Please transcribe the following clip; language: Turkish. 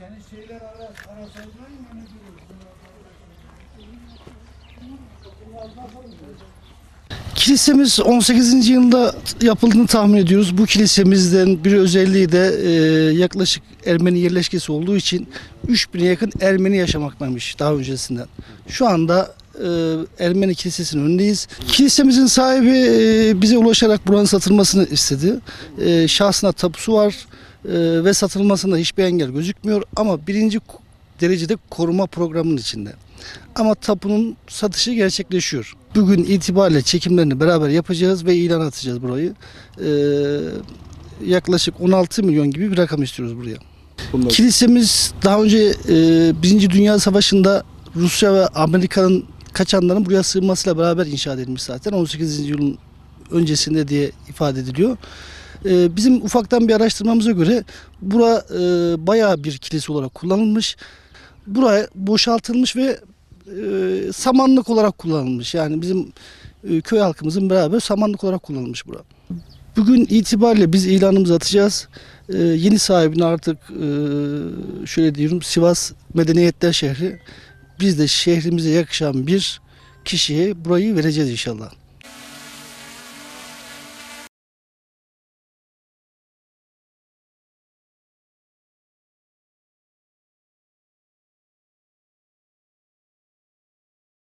Senin şeyler ara, arasaydın mı? Kilisemiz 18. yılında yapıldığını tahmin ediyoruz. Bu kilisemizden bir özelliği de e, yaklaşık Ermeni yerleşkesi olduğu için 3000'e yakın Ermeni yaşamaktamış daha öncesinden. Şu anda Ermeni kilisesinin önündeyiz. Kilisemizin sahibi e, bize ulaşarak buranın satılmasını istedi. E, şahsına tapusu var e, ve satılmasında hiçbir engel gözükmüyor ama birinci derecede koruma programının içinde. Ama tapunun satışı gerçekleşiyor. Bugün itibariyle çekimlerini beraber yapacağız ve ilan atacağız burayı. Ee, yaklaşık 16 milyon gibi bir rakam istiyoruz buraya. Kilisemiz daha önce e, Birinci Dünya Savaşı'nda Rusya ve Amerika'nın kaçanların buraya sığınmasıyla beraber inşa edilmiş zaten. 18. yılın öncesinde diye ifade ediliyor. Ee, bizim ufaktan bir araştırmamıza göre bura e, bayağı bir kilise olarak kullanılmış. Buraya boşaltılmış ve e, samanlık olarak kullanılmış. Yani bizim e, köy halkımızın beraber samanlık olarak kullanılmış bura. Bugün itibariyle biz ilanımızı atacağız. E, yeni sahibine artık e, şöyle diyorum Sivas Medeniyetler Şehri. Biz de şehrimize yakışan bir kişiye burayı vereceğiz inşallah.